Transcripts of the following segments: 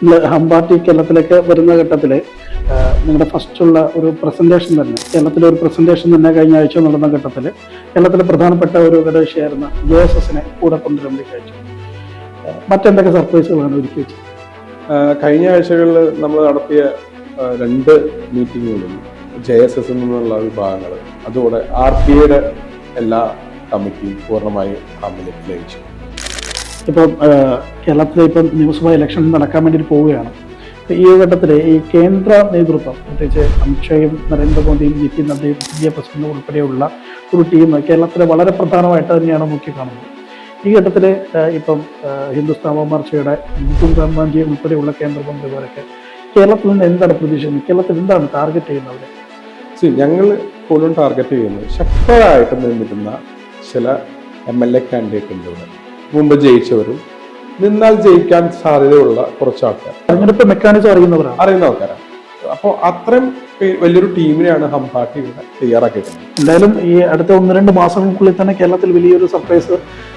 ഇന്ന് ഹം പാർട്ടി കേരളത്തിലേക്ക് വരുന്ന ഘട്ടത്തിൽ നിങ്ങളുടെ ഫസ്റ്റുള്ള ഒരു പ്രസന്റേഷൻ തന്നെ കേരളത്തിലെ ഒരു പ്രസന്റേഷൻ തന്നെ കഴിഞ്ഞ ആഴ്ച നടന്ന ഘട്ടത്തിൽ കേരളത്തിലെ പ്രധാനപ്പെട്ട ഒരു ഘടകശിയായിരുന്ന ജെ എസ് എസിനെ കൂടെ കൊണ്ടുവരുമ്പോൾ കഴിച്ചു മറ്റെന്തൊക്കെ സർപ്രൈസുകളാണ് ഒരുക്കി വെച്ചത്? കഴിഞ്ഞ ആഴ്ചകളിൽ നമ്മൾ നടത്തിയ രണ്ട് മീറ്റിങ്ങുകളും ജെ എസ് എസ് നിന്നുള്ള വിഭാഗങ്ങൾ അതോടെ ആർ പി ഐയുടെ എല്ലാ കമ്മിറ്റിയും പൂർണമായി ഹമ്മിലേക്ക് ലയിച്ചു ഇപ്പം കേരളത്തിലെ ഇപ്പം നിയമസഭാ ഇലക്ഷൻ നടക്കാൻ വേണ്ടി പോവുകയാണ്. ഈ ഘട്ടത്തിൽ ഈ കേന്ദ്ര നേതൃത്വം പ്രത്യേകിച്ച് അമിത്ഷായും നരേന്ദ്രമോദിയും ജി പി നദ്ദയും ഇന്ത്യ പ്രസിഡന്റ് ഉൾപ്പെടെയുള്ള ഒരു ടീം കേരളത്തിലെ വളരെ പ്രധാനമായിട്ട് തന്നെയാണ് നോക്കി കാണുന്നത് ഈ ഘട്ടത്തിൽ ഇപ്പം ഹിന്ദുസ്ഥാൻ മോർച്ചയുടെ മുകുന്ദ് റാംബാഞ്ചി ഉൾപ്പെടെയുള്ള കേന്ദ്രമന്ത്രിമാരൊക്കെ കേരളത്തിൽ നിന്ന് എന്താണ് പ്രതീക്ഷിക്കുന്നത്? കേരളത്തിൽ എന്താണ് ടാർഗറ്റ് ചെയ്യുന്നത്? സി ഞങ്ങൾ കൂടുതലും ടാർഗറ്റ് ചെയ്യുന്നത് ശക്തമായിട്ട് നിന്നിരുന്ന ചില എം എൽ എ കാൻഡിഡേറ്റ് ഉണ്ട് മുമ്പ് ജയിച്ചവരും നിന്നാൽ ജയിക്കാൻ സാധ്യതയുള്ള കുറച്ച് ആൾക്കാർ തെരഞ്ഞെടുപ്പ് മെക്കാനിസം അറിയുന്നവരാണ് അറിയുന്ന ആൾക്കാരാണ്. അപ്പോൾ അത്രയും വലിയൊരു ടീമിനെയാണ് ഹംപാട്ടി ഇവിടെ തയ്യാറാക്കിയിട്ടുള്ളത്. എന്തായാലും ഈ അടുത്ത ഒന്ന് രണ്ട് മാസങ്ങൾക്കുള്ളിൽ തന്നെ കേരളത്തിൽ വലിയൊരു സർപ്രൈസ്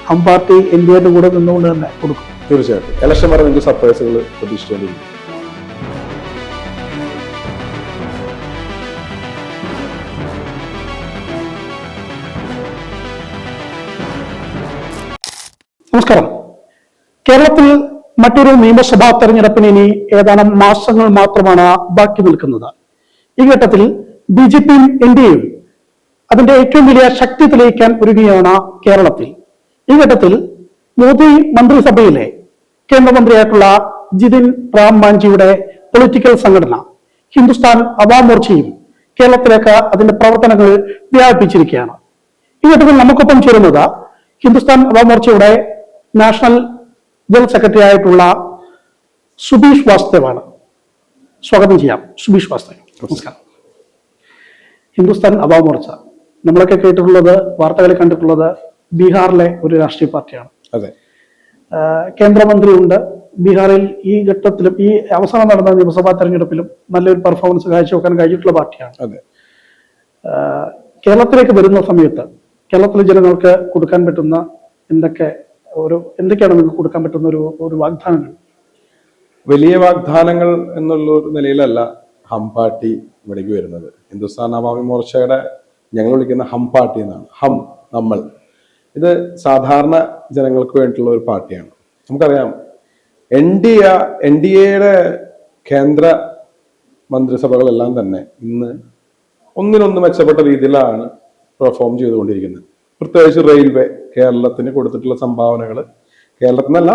ഹം പാർട്ടി ഇന്ത്യയുടെ കൂടെ നിന്നുകൊണ്ട് തന്നെ കൊടുക്കും. തീർച്ചയായിട്ടും. ഇലക്ഷൻ വരെ നിങ്ങൾക്ക് സർപ്രൈസുകൾ പ്രതീക്ഷിച്ചുകൊണ്ടിരിക്കും. നമസ്കാരം. കേരളത്തിൽ മറ്റൊരു നിയമസഭാ തെരഞ്ഞെടുപ്പിന് ഇനി ഏതാനും മാസങ്ങൾ മാത്രമാണ് ബാക്കി നിൽക്കുന്നത്. ഈ ഘട്ടത്തിൽ ബി ജെ പിയും എൻ ഡി എയും അതിന്റെ ഏറ്റവും വലിയ ശക്തി തെളിയിക്കാൻ ഒരുങ്ങുകയാണ് കേരളത്തിൽ. ഈ ഘട്ടത്തിൽ മോദി മന്ത്രിസഭയിലെ കേന്ദ്രമന്ത്രിയായിട്ടുള്ള ജിതിൻ റാം മാഞ്ചിയുടെ പൊളിറ്റിക്കൽ സംഘടന ഹിന്ദുസ്ഥാൻ അവാം മോർച്ചയും കേരളത്തിലേക്ക് അതിന്റെ പ്രവർത്തനങ്ങൾ വ്യാപിപ്പിച്ചിരിക്കുകയാണ്. ഈ ഘട്ടത്തിൽ നമുക്കൊപ്പം ചേരുന്നത് ഹിന്ദുസ്ഥാൻ അവാം മോർച്ചയുടെ നാഷണൽ ജനറൽ സെക്രട്ടറി ആയിട്ടുള്ള സുബീഷ് വാസ്തവാണ് സ്വാഗതം ചെയ്യാം. സുബീഷ് വാസ്തവ നമസ്കാരം. ഹിന്ദുസ്ഥാൻ അവാം മോർച്ച. നമ്മളൊക്കെ കേട്ടിട്ടുള്ളത് വാർത്തകളിൽ കണ്ടിട്ടുള്ളത് ബീഹാറിലെ ഒരു രാഷ്ട്രീയ പാർട്ടിയാണ്. അതെ. കേന്ദ്രമന്ത്രി കേന്ദ്രമന്ത്രിയുണ്ട്. ബീഹാറിൽ ഈ ഘട്ടത്തിലും ഈ അവസാനം നടന്ന നിയമസഭാ തെരഞ്ഞെടുപ്പിലും നല്ലൊരു പെർഫോമൻസ് കാഴ്ചവെക്കാൻ കഴിഞ്ഞിട്ടുള്ള പാർട്ടിയാണ്. അതെ. കേരളത്തിലേക്ക് വരുന്ന സമയത്ത് കേരളത്തിലെ ജനങ്ങൾക്ക് കൊടുക്കാൻ പറ്റുന്ന എന്തൊക്കെ ഒരു എന്തൊക്കെയാണ് നിങ്ങൾക്ക് കൊടുക്കാൻ പറ്റുന്ന ഒരു ഒരു വാഗ്ദാനങ്ങൾ? വലിയ വാഗ്ദാനങ്ങൾ എന്നുള്ള ഒരു നിലയിലല്ല ഹം പാർട്ടി ഇവിടേക്ക് വരുന്നത്. ഹിന്ദുസ്ഥാൻ അവാമി മോർച്ചയുടെ ഞങ്ങൾ വിളിക്കുന്ന ഹം പാർട്ടി എന്നാണ്. ഹം നമ്മൾ. ഇത് സാധാരണ ജനങ്ങൾക്ക് വേണ്ടിയിട്ടുള്ള ഒരു പാർട്ടിയാണ്. നമുക്കറിയാം N D A N D എയുടെ കേന്ദ്ര മന്ത്രിസഭകളെല്ലാം തന്നെ ഇന്ന് ഒന്നിനൊന്ന് മെച്ചപ്പെട്ട രീതിയിലാണ് പെർഫോം ചെയ്തുകൊണ്ടിരിക്കുന്നത്. പ്രത്യേകിച്ച് റെയിൽവേ കേരളത്തിന് കൊടുത്തിട്ടുള്ള സംഭാവനകൾ കേരളത്തിനല്ല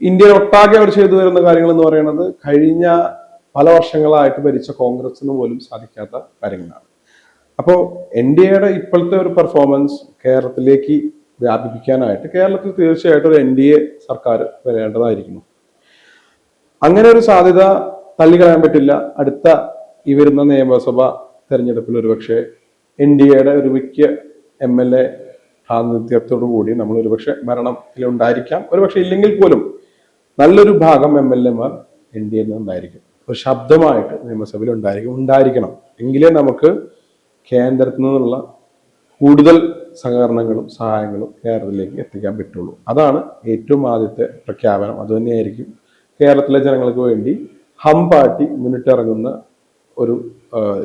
ഇന്ത്യയിൽ ഒട്ടാകെ അവർ ചെയ്തു വരുന്ന കാര്യങ്ങൾ എന്ന് പറയുന്നത് കഴിഞ്ഞ പല വർഷങ്ങളായിട്ട് ഭരിച്ച കോൺഗ്രസിന് പോലും സാധിക്കാത്ത കാര്യങ്ങളാണ്. അപ്പോൾ എൻ ഡി എയുടെ ഇപ്പോഴത്തെ ഒരു പെർഫോമൻസ് കേരളത്തിലേക്ക് വ്യാപിപ്പിക്കാനായിട്ട് കേരളത്തിൽ തീർച്ചയായിട്ടും ഒരു എൻ ഡി എ സർക്കാർ വരേണ്ടതായിരിക്കുന്നു. അങ്ങനെ ഒരു സാധ്യത തള്ളിക്കളയാൻ പറ്റില്ല. അടുത്ത ഈ വരുന്ന നിയമസഭ തെരഞ്ഞെടുപ്പിൽ ഒരുപക്ഷെ എൻ ഡി എയുടെ ഒരു മിക്ക എം എൽ എ പ്രാതിനിധ്യത്തോടു കൂടി നമ്മൾ ഒരുപക്ഷെ ഭരണത്തിൽ ഉണ്ടായിരിക്കാം. ഒരുപക്ഷെ ഇല്ലെങ്കിൽ പോലും നല്ലൊരു ഭാഗം എം എൽ എമാർ എൻ ഡി എയിൽ നിന്നുണ്ടായിരിക്കും. ഒരു ശബ്ദമായിട്ട് നിയമസഭയിൽ ഉണ്ടായിരിക്കും ഉണ്ടായിരിക്കണം. എങ്കിലേ നമുക്ക് കേന്ദ്രത്തിൽ നിന്നുള്ള കൂടുതൽ സഹകരണങ്ങളും സഹായങ്ങളും കേരളത്തിലേക്ക് എത്തിക്കാൻ പറ്റുള്ളൂ. അതാണ് ഏറ്റവും ആദ്യത്തെ പ്രഖ്യാപനം. അതുതന്നെയായിരിക്കും കേരളത്തിലെ ജനങ്ങൾക്ക് വേണ്ടി ഹം പാർട്ടി മുന്നിട്ടിറങ്ങുന്ന ഒരു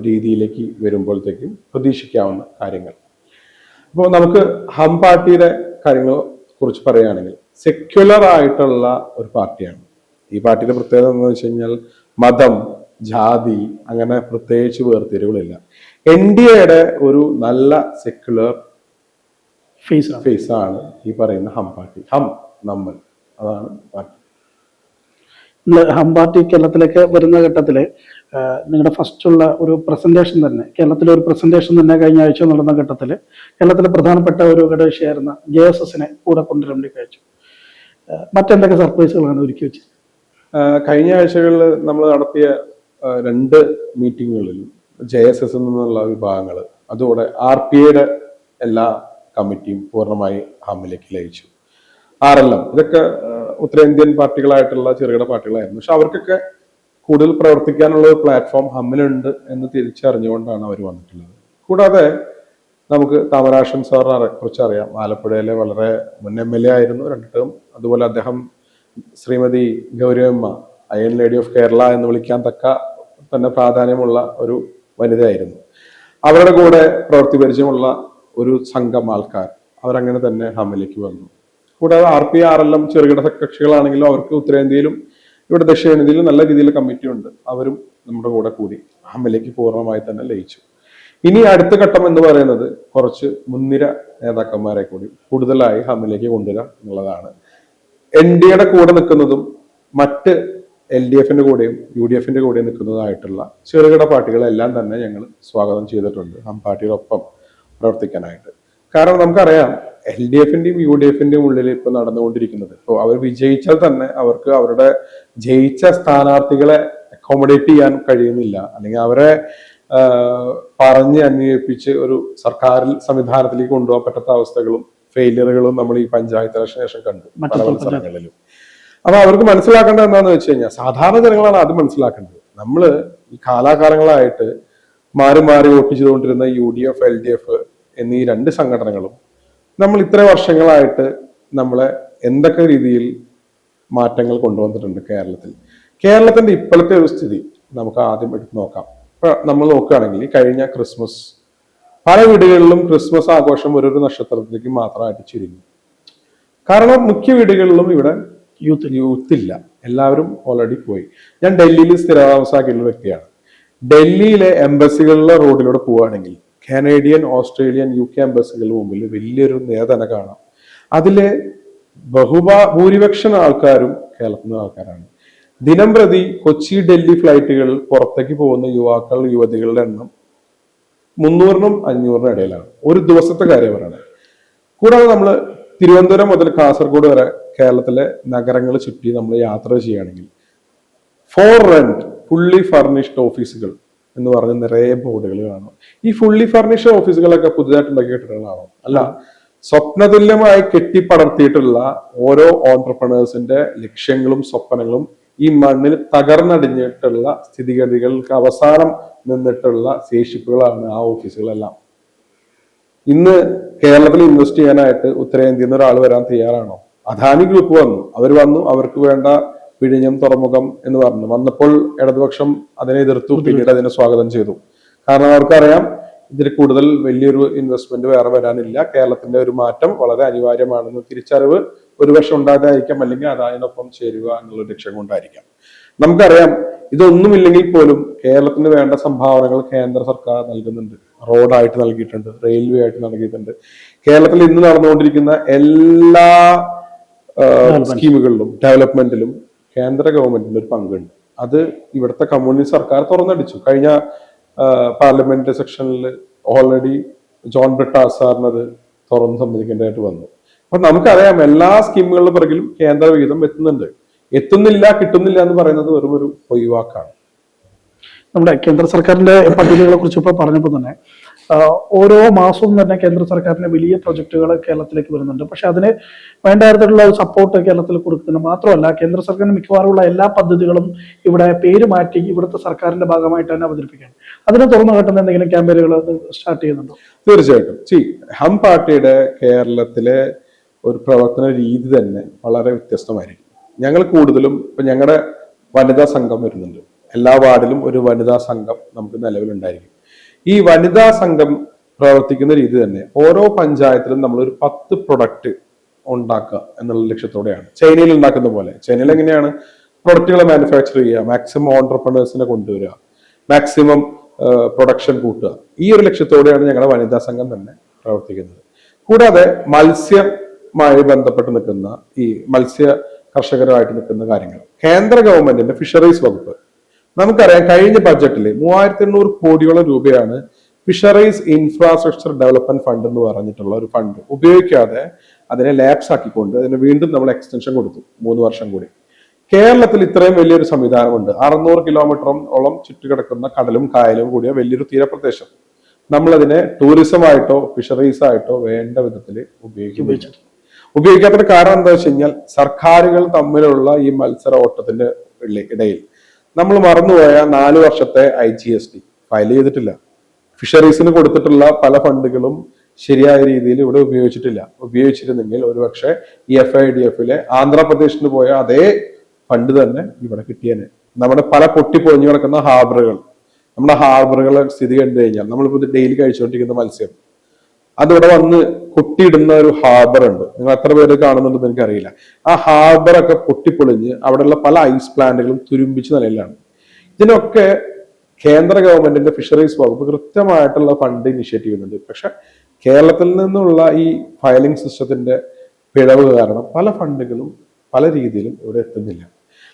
രീതിയിലേക്ക് വരുമ്പോഴത്തേക്കും പ്രതീക്ഷിക്കാവുന്ന കാര്യങ്ങൾ. അപ്പോൾ നമുക്ക് ഹം പാർട്ടിയുടെ കാര്യങ്ങളെ കുറിച്ച് പറയുകയാണെങ്കിൽ സെക്യുലർ ആയിട്ടുള്ള ഒരു പാർട്ടിയാണ്. ഈ പാർട്ടിയുടെ പ്രത്യേകത എന്ന് വെച്ച് കഴിഞ്ഞാൽ മതം ജാതി അങ്ങനെ പ്രത്യേകിച്ച് വേർതിരിവുകളില്ല. എൻ ഡി എയുടെ ഒരു നല്ല സെക്യുലർ ഫേസ് ഫേസ് ആണ് ഈ പറയുന്ന ഹം പാർട്ടി. ഹം നമ്മൾ. അതാണ് പാർട്ടി. ഹം പാർട്ടി കേരളത്തിലേക്ക് വരുന്ന ഘട്ടത്തിൽ നിങ്ങളുടെ ഫസ്റ്റുള്ള ഒരു പ്രസന്റേഷൻ തന്നെ കേരളത്തിലെ ഒരു പ്രസന്റേഷൻ തന്നെ കഴിഞ്ഞ ആഴ്ച നടന്ന ഘട്ടത്തിൽ കേരളത്തിലെ പ്രധാനപ്പെട്ട ഒരു ഘടകകക്ഷിയായിരുന്ന ജെ എസ് എസിനെ കൂടെ കൊണ്ടുവരാൻ വേണ്ടി കഴിച്ചു മറ്റെന്തൊക്കെ സർപ്രൈസുകളാണ് ഒരുക്കി വെച്ചത് കഴിഞ്ഞ ആഴ്ചകളിൽ നമ്മൾ നടത്തിയ രണ്ട് മീറ്റിങ്ങുകളിലും ജെ എസ് എസ് നിന്നുള്ള വിഭാഗങ്ങൾ അതുകൂടെ ആർ പി ഐയുടെ എല്ലാ കമ്മിറ്റിയും പൂർണമായി ഹാമിലേക്ക് ലയിച്ചു. ആർ എൽ എം ഇതൊക്കെ ഉത്തരേന്ത്യൻ പാർട്ടികളായിട്ടുള്ള ചെറുകിട പാർട്ടികളായിരുന്നു. പക്ഷെ അവർക്കൊക്കെ കൂടുതൽ പ്രവർത്തിക്കാനുള്ള ഒരു പ്ലാറ്റ്ഫോം ഹമ്മിലുണ്ട് എന്ന് തിരിച്ചറിഞ്ഞുകൊണ്ടാണ് അവർ വന്നിട്ടുള്ളത്. കൂടാതെ നമുക്ക് താമരാശൻ സാറിനെ കുറിച്ച് അറിയാം. ആലപ്പുഴയിലെ വളരെ മുൻ എം എൽ എ ആയിരുന്നു രണ്ട് ടേം അതുപോലെ അദ്ദേഹം Shrimati Gowriamma iron lady of Kerala എന്ന് വിളിക്കാൻ തക്ക തന്നെ പ്രാധാന്യമുള്ള ഒരു വനിതയായിരുന്നു. അവരുടെ കൂടെ പ്രവൃത്തി പരിചയമുള്ള ഒരു സംഘം ആൾക്കാർ അവരങ്ങനെ തന്നെ ഹമ്മിലേക്ക് വന്നു. കൂടാതെ R P R L M ചെറുകിട കക്ഷികളാണെങ്കിലും അവർക്ക് ഉത്തരേന്ത്യയിലും ഇവിടെ ദക്ഷിണേന്ത്യയിൽ നല്ല രീതിയിൽ കമ്മിറ്റി ഉണ്ട്. അവരും നമ്മുടെ കൂടെ കൂടി ഹമ്മിലേക്ക് പൂർണമായി തന്നെ ലയിച്ചു. ഇനി അടുത്ത ഘട്ടം എന്ന് പറയുന്നത് കുറച്ച് മുൻനിര നേതാക്കന്മാരെ കൂടി കൂടുതലായി ഹമ്മിലേക്ക് കൊണ്ടുവരിക എന്നുള്ളതാണ്. എൻ ഡി എയുടെ കൂടെ നിൽക്കുന്നതും മറ്റ് എൽ ഡി എഫിന്റെ കൂടെയും യു ഡി എഫിന്റെ കൂടെയും നിൽക്കുന്നതായിട്ടുള്ള ചെറുകിട പാർട്ടികളെല്ലാം തന്നെ ഞങ്ങൾ സ്വാഗതം ചെയ്തിട്ടുണ്ട്. ഹം പാർട്ടിയോടൊപ്പം പ്രവർത്തിക്കാനായിട്ട്. കാരണം നമുക്കറിയാം എൽ ഡി എഫിന്റെയും യു ഡി എഫിന്റെയും ഉള്ളിൽ ഇപ്പൊ നടന്നുകൊണ്ടിരിക്കുന്നത്. ഇപ്പോൾ അവർ വിജയിച്ചാൽ തന്നെ അവർക്ക് അവരുടെ ജയിച്ച സ്ഥാനാർത്ഥികളെ അക്കോമഡേറ്റ് ചെയ്യാൻ കഴിയുന്നില്ല. അല്ലെങ്കിൽ അവരെ പറഞ്ഞ് അന്വേഷിപ്പിച്ച് ഒരു സർക്കാരിൽ സംവിധാനത്തിലേക്ക് കൊണ്ടുപോകാൻ പറ്റാത്ത അവസ്ഥകളും ഫെയിലിയറുകളും നമ്മൾ ഈ പഞ്ചായത്ത് ഇലക്ഷന് ശേഷം കണ്ടു പല പല സ്ഥലങ്ങളിലും അപ്പൊ അവർക്ക് മനസ്സിലാക്കേണ്ടത് എന്താണെന്ന് വെച്ച് കഴിഞ്ഞാൽ സാധാരണ ജനങ്ങളാണ് അത് മനസ്സിലാക്കേണ്ടത്. നമ്മൾ ഈ കാലാകാലങ്ങളായിട്ട് മാറി മാറി വോട്ട് ചെയ്തുകൊണ്ടിരുന്ന U D F L D F എന്നീ രണ്ട് സംഘടനകളും നമ്മൾ ഇത്ര വർഷങ്ങളായിട്ട് നമ്മളെ എന്തൊക്കെ രീതിയിൽ മാറ്റങ്ങൾ കൊണ്ടുവന്നിട്ടുണ്ട് കേരളത്തിൽ. കേരളത്തിന്റെ ഇപ്പോഴത്തെ ഒരു സ്ഥിതി നമുക്ക് ആദ്യം എടുത്ത് നോക്കാം. ഇപ്പൊ നമ്മൾ നോക്കുകയാണെങ്കിൽ കഴിഞ്ഞ ക്രിസ്മസ് പല വീടുകളിലും ക്രിസ്മസ് ആഘോഷം ഒരു നക്ഷത്രത്തിലേക്ക് മാത്രമായിട്ട് ചുരുങ്ങി കാരണം മുഖ്യ വീടുകളിലും ഇവിടെ യൂത്ത് യൂത്ത് ഇല്ല. എല്ലാവരും ഓൾറെഡി പോയി. ഞാൻ ഡൽഹിയിൽ സ്ഥിരതാമസാക്കിയുള്ള വ്യക്തിയാണ്. ഡൽഹിയിലെ എംബസികളിലെ റോഡിലൂടെ പോവുകയാണെങ്കിൽ കനേഡിയൻ ഓസ്ട്രേലിയൻ യു കെ എംബസികളുടെ മുമ്പിൽ വലിയൊരു നേതന കാണാം. അതിലെ ബഹുഭാ ഭൂരിപക്ഷം ആൾക്കാരും കേരളത്തിൽ നിന്ന് ആൾക്കാരാണ്. ദിനം പ്രതി കൊച്ചി ഡൽഹി ഫ്ലൈറ്റുകൾ പുറത്തേക്ക് പോകുന്ന യുവാക്കൾ യുവതികളുടെ എണ്ണം മുന്നൂറിനും അഞ്ഞൂറിനും ഇടയിലാണ്. ഒരു ദിവസത്തെ കാര്യം പറയുന്നത് കൂടാതെ നമ്മൾ തിരുവനന്തപുരം മുതൽ കാസർഗോഡ് വരെ കേരളത്തിലെ നഗരങ്ങൾ ചുറ്റി നമ്മൾ യാത്ര ചെയ്യുകയാണെങ്കിൽ ഫോർ റെന്റ് ഫുള്ളി ഫർണിഷ്ഡ് ഓഫീസുകൾ എന്ന് പറഞ്ഞ നിറയെ ബോർഡുകൾ കാണാം. ഈ ഫുള്ളി ഫർണിഷ്ഡ് ഓഫീസുകളൊക്കെ പുതുതായിട്ട് ഉണ്ടാക്കിയ കെട്ടിടങ്ങളാണോ അല്ല സ്വപ്നതുല്യമായി കെട്ടിപ്പടർത്തിയിട്ടുള്ള ഓരോ ഓണ്ടർപ്രണേഴ്സിന്റെ ലക്ഷ്യങ്ങളും സ്വപ്നങ്ങളും ഈ മണ്ണിൽ തകർന്നടിഞ്ഞിട്ടുള്ള സ്ഥിതിഗതികൾക്ക് അവസാനം നിന്നിട്ടുള്ള ശേഷിപ്പുകളാണ് ആ ഓഫീസുകളെല്ലാം ഇന്ന് കേരളത്തിൽ ഇൻവെസ്റ്റ് ചെയ്യാനായിട്ട് ഉത്തരേന്ത്യയിൽ നിന്ന് ഒരാൾ വരാൻ തയ്യാറാണോ? അദാനി ഗ്രൂപ്പ് വന്നു. അവർ വന്നു. അവർക്ക് വേണ്ട പിഴിഞ്ഞം തുറമുഖം എന്ന് പറഞ്ഞു. വന്നപ്പോൾ ഇടതുപക്ഷം അതിനെ എതിർത്തു പിന്നീട് അതിനെ സ്വാഗതം ചെയ്തു. കാരണം അവർക്കറിയാം ഇതിൽ കൂടുതൽ വലിയൊരു ഇൻവെസ്റ്റ്മെന്റ് വേറെ വരാനില്ല. കേരളത്തിന്റെ ഒരു മാറ്റം വളരെ അനിവാര്യമാണെന്ന് തിരിച്ചറിവ് ഒരുപക്ഷെ ഉണ്ടാകാതിരിക്കാം അല്ലെങ്കിൽ അതായതിനൊപ്പം ചേരുക എന്നുള്ള ലക്ഷ്യം കൊണ്ടായിരിക്കാം. നമുക്കറിയാം ഇതൊന്നുമില്ലെങ്കിൽ പോലും കേരളത്തിന് വേണ്ട സംഭാവനകൾ കേന്ദ്ര സർക്കാർ നൽകുന്നുണ്ട്. റോഡായിട്ട് നൽകിയിട്ടുണ്ട് റെയിൽവേ ആയിട്ട് നൽകിയിട്ടുണ്ട്. കേരളത്തിൽ ഇന്ന് നടന്നുകൊണ്ടിരിക്കുന്ന എല്ലാ സ്കീമുകളിലും ഡെവലപ്മെന്റിലും കേന്ദ്ര ഗവൺമെന്റിന്റെ ഒരു പങ്കുണ്ട്. അത് ഇവിടുത്തെ കമ്മ്യൂണിസ്റ്റ് സർക്കാർ തുറന്നടിച്ചു. കഴിഞ്ഞ പാർലമെന്റ് സെക്ഷനിൽ ഓൾറെഡി ജോൺ ബ്രിട്ടാസ് സാറിനത് തുറന്ന് സമ്മതിക്കേണ്ടതായിട്ട് വന്നു. അപ്പൊ നമുക്കറിയാം എല്ലാ സ്കീമുകളുടെ പിറകിലും കേന്ദ്ര വിഹിതം എത്തുന്നുണ്ട്. എത്തുന്നില്ല കിട്ടുന്നില്ല എന്ന് പറയുന്നത് വെറും ഒരു ഒഴിവാക്കാണ്. നമ്മുടെ കേന്ദ്ര സർക്കാരിന്റെ പദ്ധതികളെ കുറിച്ച് ഇപ്പൊ പറഞ്ഞപ്പോൾ തന്നെ ഓരോ മാസവും തന്നെ കേന്ദ്ര സർക്കാരിന്റെ വലിയ പ്രൊജക്ടുകൾ കേരളത്തിലേക്ക് വരുന്നുണ്ട്. പക്ഷെ അതിന് വേണ്ട തരത്തിലുള്ള സപ്പോർട്ട് കേരളത്തിൽ കൊടുക്കുന്നത് മാത്രമല്ല കേന്ദ്ര സർക്കാരിന് മിക്കവാറുമുള്ള എല്ലാ പദ്ധതികളും ഇവിടെ പേര് മാറ്റി ഇവിടുത്തെ സർക്കാരിന്റെ ഭാഗമായിട്ട് തന്നെ അവതരിപ്പിക്കുകയാണ്. അതിനെ തുറന്നു കിട്ടുന്ന എന്തെങ്കിലും ക്യാമ്പയിനുകൾ സ്റ്റാർട്ട് ചെയ്യുന്നുണ്ടോ? തീർച്ചയായിട്ടും. സി ഹം പാർട്ടിയുടെ കേരളത്തിലെ ഒരു പ്രവർത്തന രീതി തന്നെ വളരെ വ്യത്യസ്തമായിരിക്കും. ഞങ്ങൾ കൂടുതലും ഇപ്പൊ ഞങ്ങളുടെ വനിതാ സംഘം വരുന്നുണ്ട്. എല്ലാ വാർഡിലും ഒരു വനിതാ സംഘം നമുക്ക് നിലവിലുണ്ടായിരിക്കും. ഈ വനിതാ സംഘം പ്രവർത്തിക്കുന്ന രീതി തന്നെ ഓരോ പഞ്ചായത്തിലും നമ്മൾ ഒരു പത്ത് പ്രൊഡക്റ്റ് ഉണ്ടാക്കുക എന്നുള്ള ലക്ഷ്യത്തോടെയാണ്. ചൈനയിൽ ഉണ്ടാക്കുന്ന പോലെ. ചൈനയിൽ എങ്ങനെയാണ്? പ്രൊഡക്റ്റുകൾ മാനുഫാക്ചർ ചെയ്യുക മാക്സിമം ഓണ്ടർപ്രണേഴ്സിനെ കൊണ്ടുവരിക മാക്സിമം പ്രൊഡക്ഷൻ കൂട്ടുക. ഈ ഒരു ലക്ഷ്യത്തോടെയാണ് ഞങ്ങളുടെ വനിതാ സംഘം തന്നെ പ്രവർത്തിക്കുന്നത്. കൂടാതെ മത്സ്യമായി ബന്ധപ്പെട്ട് നിൽക്കുന്ന ഈ മത്സ്യ കർഷകരുമായിട്ട് നിൽക്കുന്ന കാര്യങ്ങൾ. കേന്ദ്ര ഗവൺമെന്റിന്റെ ഫിഷറീസ് വകുപ്പ്. നമുക്കറിയാം കഴിഞ്ഞ ബഡ്ജറ്റിൽ മൂവായിരത്തി എണ്ണൂറ് കോടിയോളം രൂപയാണ് ഫിഷറീസ് ഇൻഫ്രാസ്ട്രക്ചർ ഡെവലപ്മെന്റ് ഫണ്ട് എന്ന് പറഞ്ഞിട്ടുള്ള ഒരു ഫണ്ട് ഉപയോഗിക്കാതെ അതിനെ ലാപ്സ് ആക്കിക്കൊണ്ട് അതിന് വീണ്ടും നമ്മൾ എക്സ്റ്റൻഷൻ കൊടുത്തു മൂന്ന് വർഷം കൂടി. കേരളത്തിൽ ഇത്രയും വലിയൊരു സംവിധാനമുണ്ട്. അറുന്നൂറ് ഓളം ചുറ്റുകിടക്കുന്ന കടലും കായലും കൂടിയ വലിയൊരു തീരപ്രദേശം. നമ്മളതിനെ ടൂറിസം ആയിട്ടോ ഫിഷറീസ് ആയിട്ടോ വേണ്ട വിധത്തിൽ ഉപയോഗിക്കുന്നു ഉപയോഗിക്കാത്തതിന്റെ കാരണം എന്താ വെച്ച് കഴിഞ്ഞാൽ സർക്കാരുകൾ തമ്മിലുള്ള ഈ മത്സര ഓട്ടത്തിന്റെ ഇടയിൽ നമ്മൾ മറന്നുപോയ നാല് വർഷത്തെ I G S T file ചെയ്തിട്ടില്ല. ഫിഷറീസിന് കൊടുത്തിട്ടുള്ള പല ഫണ്ടുകളും ശരിയായ രീതിയിൽ ഇവിടെ ഉപയോഗിച്ചിട്ടില്ല. ഉപയോഗിച്ചിരുന്നെങ്കിൽ ഒരുപക്ഷെ ഈ എഫ് ഐ ഡി എഫിലെ ആന്ധ്രാപ്രദേശിന് പോയ അതേ ഫണ്ട് തന്നെ ഇവിടെ കിട്ടിയേനെ. നമ്മുടെ പല പൊട്ടിപ്പൊളിഞ്ഞു കിടക്കുന്ന ഹാർബറുകൾ. നമ്മുടെ ഹാർബറുകളെ സ്ഥിതി കണ്ടു കഴിഞ്ഞാൽ നമ്മളിപ്പോൾ ഡെയിലി കഴിച്ചുകൊണ്ടിരിക്കുന്ന മത്സ്യം. അതിവിടെ വന്ന് കൊട്ടിയിടുന്ന ഒരു ഹാർബർ ഉണ്ട്. നിങ്ങൾ എത്ര പേര് കാണുന്നുണ്ടെന്ന് എനിക്കറിയില്ല. ആ ഹാർബർ ഒക്കെ പൊട്ടിപ്പൊളിഞ്ഞ് അവിടെയുള്ള പല ഐസ് പ്ലാന്റുകളും തുരുമ്പിച്ച് നിലയിലാണ്. ഇതിനൊക്കെ കേന്ദ്ര ഗവൺമെന്റിന്റെ ഫിഷറീസ് വകുപ്പ് കൃത്യമായിട്ടുള്ള ഫണ്ട് ഇനിഷ്യേറ്റ് ചെയ്യുന്നുണ്ട്. പക്ഷെ കേരളത്തിൽ നിന്നുള്ള ഈ ഫയലിംഗ് സിസ്റ്റത്തിന്റെ പിഴവ് കാരണം പല ഫണ്ടുകളും പല രീതിയിലും ഇവിടെ എത്തുന്നില്ല.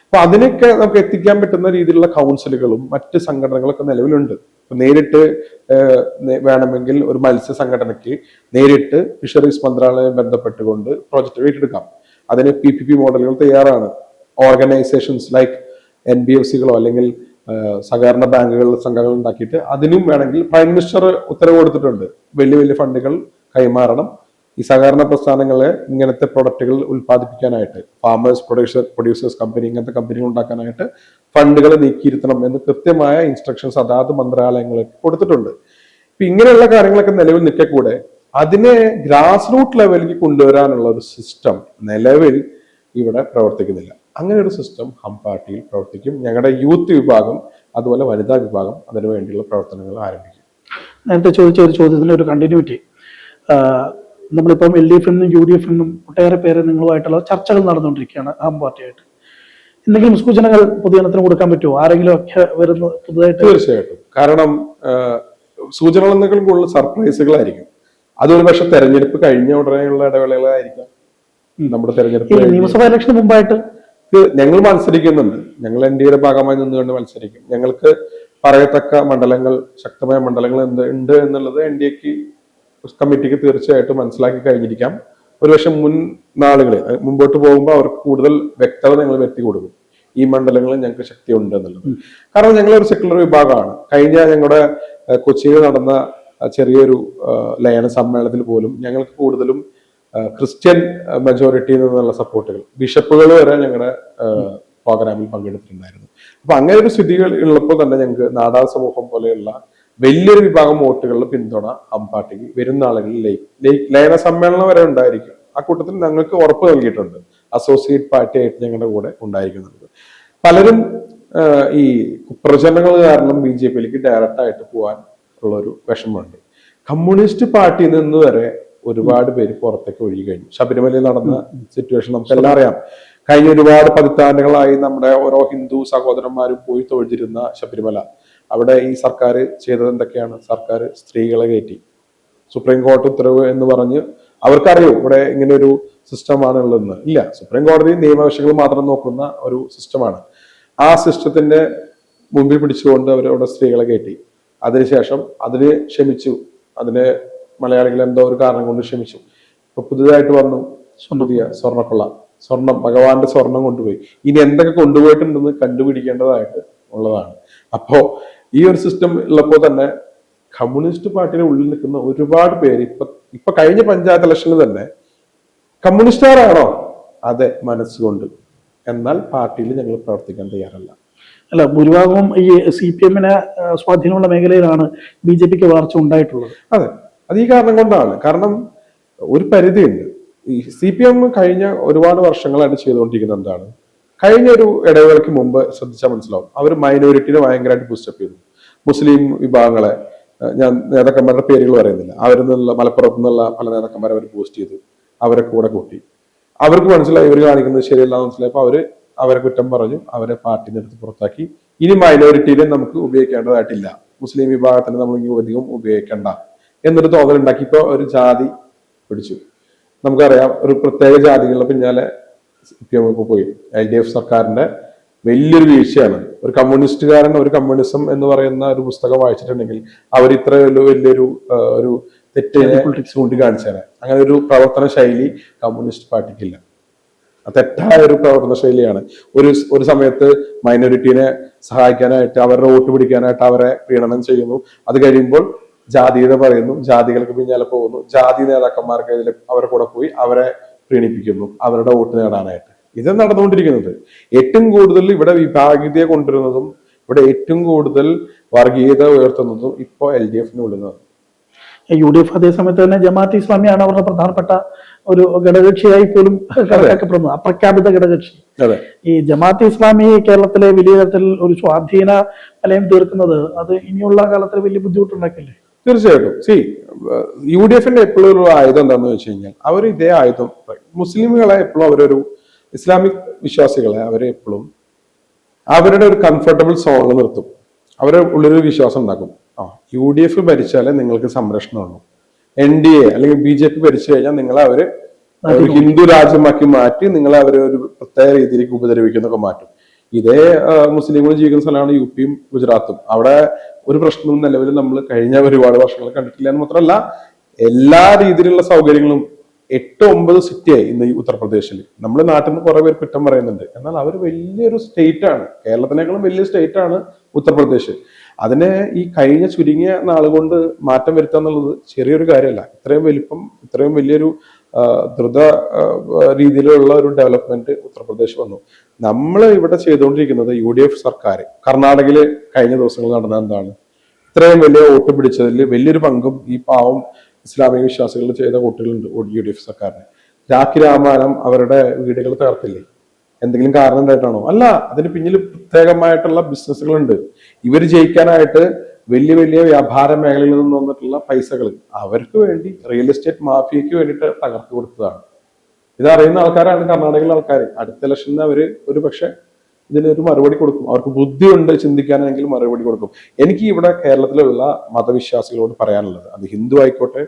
അപ്പൊ അതിനൊക്കെ നമുക്ക് എത്തിക്കാൻ പറ്റുന്ന രീതിയിലുള്ള കൗൺസിലുകളും മറ്റ് സംഘടനകളൊക്കെ നിലവിലുണ്ട്. നേരിട്ട് വേണമെങ്കിൽ ഒരു മത്സ്യ സംഘടനയ്ക്ക് നേരിട്ട് ഫിഷറീസ് മന്ത്രാലയം ബന്ധപ്പെട്ടുകൊണ്ട് പ്രോജക്റ്റ് ഏറ്റെടുക്കാം. അതിന് പി പി പി മോഡലുകൾ തയ്യാറാണ്. Organisations like N B F സികളോ അല്ലെങ്കിൽ സഹകരണ ബാങ്കുകൾ സംഘങ്ങൾ ഉണ്ടാക്കിയിട്ട് അതിനും വേണമെങ്കിൽ പ്രൈം മിനിസ്റ്റർ ഉത്തരവ് കൊടുത്തിട്ടുണ്ട്. വലിയ വലിയ ഫണ്ടുകൾ കൈമാറണം. ഈ സഹകരണ പ്രസ്ഥാനങ്ങളെ ഇങ്ങനത്തെ പ്രൊഡക്റ്റുകൾ ഉൽപ്പാദിപ്പിക്കാനായിട്ട് ഫാമേഴ്സ് പ്രൊഡ്യൂസർ പ്രൊഡ്യൂസേഴ്സ് കമ്പനി ഇങ്ങനത്തെ കമ്പനികൾ ഉണ്ടാക്കാനായിട്ട് ഫണ്ടുകൾ നീക്കിയിരുത്തണം എന്ന് കൃത്യമായ ഇൻസ്ട്രക്ഷൻസ് അതാത് മന്ത്രാലയങ്ങൾക്ക് കൊടുത്തിട്ടുണ്ട്. ഇപ്പൊ ഇങ്ങനെയുള്ള കാര്യങ്ങളൊക്കെ നിലവിൽ നിൽക്കെ കൂടെ അതിനെ ഗ്രാസ് റൂട്ട് ലെവലിലേക്ക് കൊണ്ടുവരാനുള്ള ഒരു സിസ്റ്റം നിലവിൽ ഇവിടെ പ്രവർത്തിക്കുന്നില്ല. അങ്ങനെ ഒരു സിസ്റ്റം ഹം പാർട്ടിയിൽ പ്രവർത്തിക്കും. ഞങ്ങളുടെ യൂത്ത് വിഭാഗം അതുപോലെ വനിതാ വിഭാഗം അതിനു വേണ്ടിയുള്ള പ്രവർത്തനങ്ങൾ ആരംഭിക്കും. നേരത്തെ ചോദിച്ച ഒരു ചോദ്യത്തിന്റെ ഒരു കണ്ടിന്യൂറ്റി നമ്മളിപ്പം എൽ ഡി എഫിൽ നിന്നും യു ഡി എഫിൽ നിന്നും ഒട്ടേറെ പേര് നിങ്ങളുമായിട്ടുള്ള ചർച്ചകൾ നടന്നുകൊണ്ടിരിക്കുകയാണ് ആം പാർട്ടിയായിട്ട്. എന്തെങ്കിലും സൂചനകൾ പൊതുജനത്തിന് കൊടുക്കാൻ പറ്റുമോ? ആരെങ്കിലും ഒക്കെ വരുന്ന പുതുതായിട്ട്? തീർച്ചയായിട്ടും. കാരണം സൂചനകൾ എന്തെങ്കിലും കൂടുതൽ സർപ്രൈസുകളായിരിക്കും. അതൊരു പക്ഷെ തെരഞ്ഞെടുപ്പ് കഴിഞ്ഞ ഉടനെയുള്ള ഇടവേളകളായിരിക്കാം. നമ്മുടെ തെരഞ്ഞെടുപ്പ് നിയമസഭാ ഇലക്ഷന് മുമ്പായിട്ട്? ഞങ്ങൾ മത്സരിക്കുന്നുണ്ട്. ഞങ്ങൾ എൻ ഡി എയുടെ ഭാഗമായി നിന്നുകൊണ്ട് മത്സരിക്കും. ഞങ്ങൾക്ക് പറയത്തക്ക മണ്ഡലങ്ങൾ ശക്തമായ മണ്ഡലങ്ങൾ എന്ത് ഉണ്ട് എന്നുള്ളത് എൻ ഡി എക്ക് കമ്മിറ്റിക്ക് തീർച്ചയായിട്ടും മനസ്സിലാക്കി കഴിഞ്ഞിരിക്കാം. ഒരുപക്ഷെ മുൻ നാളുകളിൽ മുമ്പോട്ട് പോകുമ്പോൾ അവർക്ക് കൂടുതൽ വ്യക്തത ഞങ്ങൾ വരുത്തി കൊടുക്കും. ഈ മണ്ഡലങ്ങളിൽ ഞങ്ങൾക്ക് ശക്തിയുണ്ട് എന്നുള്ളത്. കാരണം ഞങ്ങൾ ഒരു സെക്കുലർ വിഭാഗമാണ്. കഴിഞ്ഞ ഞങ്ങളുടെ കൊച്ചിയിൽ നടന്ന ചെറിയൊരു ലയന സമ്മേളനത്തിൽ പോലും ഞങ്ങൾക്ക് കൂടുതലും ക്രിസ്ത്യൻ മെജോറിറ്റിയിൽ നിന്നുള്ള സപ്പോർട്ടുകൾ ബിഷപ്പുകൾ വരെ ഞങ്ങളുടെ പ്രോഗ്രാമിൽ പങ്കെടുത്തിട്ടുണ്ടായിരുന്നു. അപ്പൊ അങ്ങനെ ഒരു സ്ഥിതികൾ ഉള്ളപ്പോൾ തന്നെ ഞങ്ങൾക്ക് നാടാർ സമൂഹം പോലെയുള്ള വലിയൊരു വിഭാഗം വോട്ടുകളുടെ പിന്തുണ അമ്പാട്ടിക്ക് വരുന്ന ആളുകളിൽ ലയി- ലയി- ലയന സമ്മേളനം വരെ ഉണ്ടായിരിക്കും. ആ കൂട്ടത്തിൽ ഞങ്ങൾക്ക് ഉറപ്പ് നൽകിയിട്ടുണ്ട്. അസോസിയേറ്റ് പാർട്ടി ആയിട്ട് ഞങ്ങളുടെ കൂടെ ഉണ്ടായിരിക്കുന്നുണ്ട്. പലരും ഈ കുപ്രചരണങ്ങൾ കാരണം ബി ജെ പിയിലേക്ക് ഡയറക്റ്റ് ആയിട്ട് പോകാൻ ഉള്ളൊരു വിഷമമുണ്ട്. കമ്മ്യൂണിസ്റ്റ് പാർട്ടിയിൽ നിന്ന് വരെ ഒരുപാട് പേര് പുറത്തേക്ക് ഒഴുകി കഴിഞ്ഞു. ശബരിമലയിൽ നടന്ന സിറ്റുവേഷൻ നമുക്ക് എല്ലാം അറിയാം. കഴിഞ്ഞ ഒരുപാട് പതിറ്റാണ്ടുകളായി നമ്മുടെ ഓരോ ഹിന്ദു സഹോദരന്മാരും പോയി തൊഴിച്ചിരുന്ന ശബരിമല. അവിടെ ഈ സർക്കാർ ചെയ്തത് എന്തൊക്കെയാണ്? സർക്കാർ സ്ത്രീകളെ കയറ്റി. സുപ്രീം കോടതി ഉത്തരവ് എന്ന് പറഞ്ഞ് അവർക്കറിയോ ഇവിടെ ഇങ്ങനെ ഒരു സിസ്റ്റമാണ് ഉള്ളതെന്ന് ഇല്ല സുപ്രീം കോടതി നിയമവശങ്ങൾ മാത്രം നോക്കുന്ന ഒരു സിസ്റ്റമാണ്. ആ സിസ്റ്റത്തിന്റെ മുമ്പിൽ പിടിച്ചുകൊണ്ട് അവർ അവിടെ സ്ത്രീകളെ കയറ്റി. അതിനുശേഷം അതിന് ക്ഷമിച്ചു. അതിന് മലയാളികൾ എന്തോ ഒരു കാരണം കൊണ്ട് ക്ഷമിച്ചു. ഇപ്പൊ പുതുതായിട്ട് വന്നു പുതിയ സ്വർണക്കൊള്ള. സ്വർണം ഭഗവാന്റെ സ്വർണം കൊണ്ടുപോയി. ഇനി എന്തൊക്കെ കൊണ്ടുപോയിട്ടുണ്ടെന്ന് കണ്ടുപിടിക്കേണ്ടതായിട്ട് ഉള്ളതാണ്. അപ്പോ ഈ ഒരു സിസ്റ്റം ഉള്ളപ്പോൾ തന്നെ കമ്മ്യൂണിസ്റ്റ് പാർട്ടിയുടെ ഉള്ളിൽ നിൽക്കുന്ന ഒരുപാട് പേര് ഇപ്പൊ ഇപ്പൊ കഴിഞ്ഞ പഞ്ചായത്ത് ഇലക്ഷനിൽ തന്നെ കമ്മ്യൂണിസ്റ്റുകാരാണോ? അതെ മനസ്സുകൊണ്ട്. എന്നാൽ പാർട്ടിയിൽ ഞങ്ങൾ പ്രവർത്തിക്കാൻ തയ്യാറല്ല. അല്ല ഭൂരിഭാഗവും ഈ സി പി എമ്മിന് സ്വാധീനമുള്ള മേഖലയിലാണ് ബി ജെ പിക്ക് വളർച്ച ഉണ്ടായിട്ടുള്ളത്. അതെ അത് ഈ കാരണം കൊണ്ടാണ്. കാരണം ഒരു പരിധിയുണ്ട്. ഈ സി പി എം കഴിഞ്ഞ ഒരുപാട് വർഷങ്ങളായിട്ട് ചെയ്തുകൊണ്ടിരിക്കുന്ന എന്താണ്? കഴിഞ്ഞ ഒരു ഇടവേളയ്ക്ക് മുമ്പ് ശ്രദ്ധിച്ചാൽ മനസ്സിലാവും. അവർ മൈനോറിറ്റിനെ ഭയങ്കരമായിട്ട് ബൂസ്റ്റപ്പ് ചെയ്തു. മുസ്ലിം വിഭാഗങ്ങളെ ഞാൻ നേതാക്കന്മാരുടെ പേരുകൾ പറയുന്നില്ല. അവരിൽ നിന്നുള്ള മലപ്പുറത്ത് നിന്നുള്ള പല നേതാക്കന്മാരെ അവർ പോസ്റ്റ് ചെയ്തു. അവരെ കൂടെ കൂട്ടി. അവർക്ക് മനസ്സിലായി ഇവർ കാണിക്കുന്നത് ശരിയല്ല എന്ന് മനസ്സിലായപ്പോൾ അവർ അവരെ കുറ്റം പറഞ്ഞു അവരെ പാർട്ടിയിൽ എടുത്ത് പുറത്താക്കി. ഇനി മൈനോറിറ്റിയിലെ നമുക്ക് ഉപയോഗിക്കേണ്ടതായിട്ടില്ല. മുസ്ലിം വിഭാഗത്തിന് നമ്മൾ ഇനി അധികം ഉപയോഗിക്കേണ്ട എന്നൊരു തോന്നൽ ഉണ്ടാക്കി ഇപ്പൊ ഒരു ജാതി പിടിച്ചു. നമുക്കറിയാം ഒരു പ്രത്യേക ജാതികളുടെ പിന്നാലെ പോയി. എൽ ഡി എഫ് സർക്കാരിന്റെ വലിയൊരു വീഴ്ചയാണ്. ഒരു കമ്മ്യൂണിസ്റ്റുകാരൻ ഒരു കമ്മ്യൂണിസം എന്ന് പറയുന്ന ഒരു പുസ്തകം വായിച്ചിട്ടുണ്ടെങ്കിൽ അവർ ഇത്ര വലിയ- വലിയൊരു ഒരു ഒരു പൊളിറ്റിക്സ് ചൂണ്ടിക്കാണിച്ചേനെ. അങ്ങനെ ഒരു പ്രവർത്തന ശൈലി കമ്മ്യൂണിസ്റ്റ് പാർട്ടിക്കില്ല. തെറ്റായ ഒരു പ്രവർത്തന ശൈലിയാണ്. ഒരു ഒരു സമയത്ത് മൈനോറിറ്റീനെ സഹായിക്കാനായിട്ട് അവരുടെ വോട്ട് പിടിക്കാനായിട്ട് അവരെ പ്രീണനം ചെയ്യുന്നു. അത് കഴിയുമ്പോൾ ജാതീയത പറയുന്നു. ജാതികൾക്ക് പിന്നാലെ പോകുന്നു. ജാതി നേതാക്കന്മാർക്ക് ഇതിൽ അവരുടെ കൂടെ പോയി അവരെ പ്രീണിപ്പിക്കുന്നു അവരുടെ വോട്ട് നേടാനായിട്ട്. ഇത് നടന്നുകൊണ്ടിരിക്കുന്നത്. ഏറ്റവും കൂടുതൽ ഇവിടെ വിഭാഗീയതയെ കൊണ്ടുവരുന്നതും ഇവിടെ ഏറ്റവും കൂടുതൽ വർഗീയത ഉയർത്തുന്നതും ഇപ്പോൾ എൽ ഡി എഫിന് ഉള്ളുന്നതാണ് യു ഡി എഫ് അതേസമയത്ത് തന്നെ ജമാഅത്ത് ഇസ്ലാമിയാണ് അവരുടെ പ്രധാനപ്പെട്ട ഒരു ഘടകകക്ഷിയായി പോലും കണക്കാക്കപ്പെടുന്നത് അപ്രഖ്യാപിത ഘടകകക്ഷി. ഈ ജമാഅത്ത് ഇസ്ലാമി കേരളത്തിലെ വലിയ തരത്തിൽ ഒരു സ്വാധീന വലയം തീർക്കുന്നത് അത് ഇനിയുള്ള കാലത്തിൽ വലിയ ബുദ്ധിമുട്ടുണ്ടാക്കില്ലേ? തീർച്ചയായിട്ടും. സി യു ഡി എഫിന്റെ എപ്പോഴും ഒരു ആയുധം എന്താണെന്ന് വെച്ച് കഴിഞ്ഞാൽ അവർ ഇതേ ആയുധം മുസ്ലിമുകളെ എപ്പോഴും അവരൊരു ഇസ്ലാമിക് വിശ്വാസികളെ അവരെ എപ്പോഴും അവരുടെ ഒരു കംഫർട്ടബിൾ സോണിൽ നിർത്തും. അവരുടെ ഉള്ളിലൊരു വിശ്വാസം ഉണ്ടാക്കും. ആ യു ഡി എഫ് ഭരിച്ചാലേ നിങ്ങൾക്ക് സംരക്ഷണമുള്ളൂ എൻ ഡി എ അല്ലെങ്കിൽ ബി ജെ പി ഭരിച്ചു കഴിഞ്ഞാൽ നിങ്ങളെ അവർ ഹിന്ദു രാജ്യമാക്കി മാറ്റി നിങ്ങളെ അവരെ ഒരു പ്രത്യേക രീതിയിലേക്ക് ഉപദ്രവിക്കുന്നൊക്കെ മാറ്റും. ഇതേ മുസ്ലിങ്ങൾ ജീവിക്കുന്ന സ്ഥലമാണ് യു പിയും ഗുജറാത്തും. അവിടെ ഒരു പ്രശ്നവും നിലവിൽ നമ്മൾ കഴിഞ്ഞ ഒരുപാട് വർഷങ്ങൾ കണ്ടിട്ടില്ല എന്ന് മാത്രമല്ല എല്ലാ രീതിയിലുള്ള സൗകര്യങ്ങളും എട്ട് ഒമ്പത് സിറ്റിയായി ഇന്ന് ഈ ഉത്തർപ്രദേശിൽ നമ്മുടെ നാട്ടിൽ നിന്ന് കുറെ പേര് കുറ്റം പറയുന്നുണ്ട്. എന്നാൽ അവർ വലിയൊരു സ്റ്റേറ്റ് ആണ് കേരളത്തിനേക്കാളും വലിയ സ്റ്റേറ്റ് ആണ് ഉത്തർപ്രദേശ്. അതിനെ ഈ കഴിഞ്ഞ ചുരുങ്ങിയ നാളുകൊണ്ട് മാറ്റം വരുത്തുക എന്നുള്ളത് ചെറിയൊരു കാര്യമല്ല. ഇത്രയും വലിപ്പം ഇത്രയും വലിയൊരു ദ്രുത രീതിയിലുള്ള ഒരു ഡെവലപ്മെന്റ് ഉത്തർപ്രദേശ് വന്നു. നമ്മൾ ഇവിടെ ചെയ്തുകൊണ്ടിരിക്കുന്നത് യു ഡി എഫ് സർക്കാർ കർണാടകയിൽ കഴിഞ്ഞ ദിവസങ്ങൾ നടന്ന എന്താണ്? ഇത്രയും വലിയ വോട്ട് പിടിച്ചതിൽ വലിയൊരു പങ്കും ഈ പാവം ഇസ്ലാമിക വിശ്വാസികൾ ചെയ്ത വോട്ടുകളുണ്ട് യു ഡി എഫ് സർക്കാരിന്. രാഖി രാമായണം അവരുടെ വീടുകൾ തകർത്തില്ലേ? എന്തെങ്കിലും കാരണം ഉണ്ടായിട്ടാണോ? അല്ല അതിന് പിന്നിൽ പ്രത്യേകമായിട്ടുള്ള ബിസിനസ്സുകളുണ്ട്. ഇവർ ജയിക്കാനായിട്ട് വലിയ വലിയ വ്യാപാര മേഖലയിൽ നിന്ന് വന്നിട്ടുള്ള പൈസകൾ അവർക്ക് വേണ്ടി റിയൽ എസ്റ്റേറ്റ് മാഫിയക്ക് വേണ്ടിയിട്ട് തകർത്തു കൊടുത്തതാണ്. ഇത് അറിയുന്ന ആൾക്കാരാണ് കർണാടകയിലെ ആൾക്കാർ അടുത്ത ഇലക്ഷനിൽ അവർ ഒരു പക്ഷെ ഇതിനൊരു മറുപടി കൊടുക്കും. അവർക്ക് ബുദ്ധിയുണ്ട് ചിന്തിക്കാനെങ്കിൽ മറുപടി കൊടുക്കും. എനിക്ക് ഇവിടെ കേരളത്തിലുള്ള മതവിശ്വാസികളോട് പറയാനുള്ളത് അത് ഹിന്ദു ആയിക്കോട്ടെ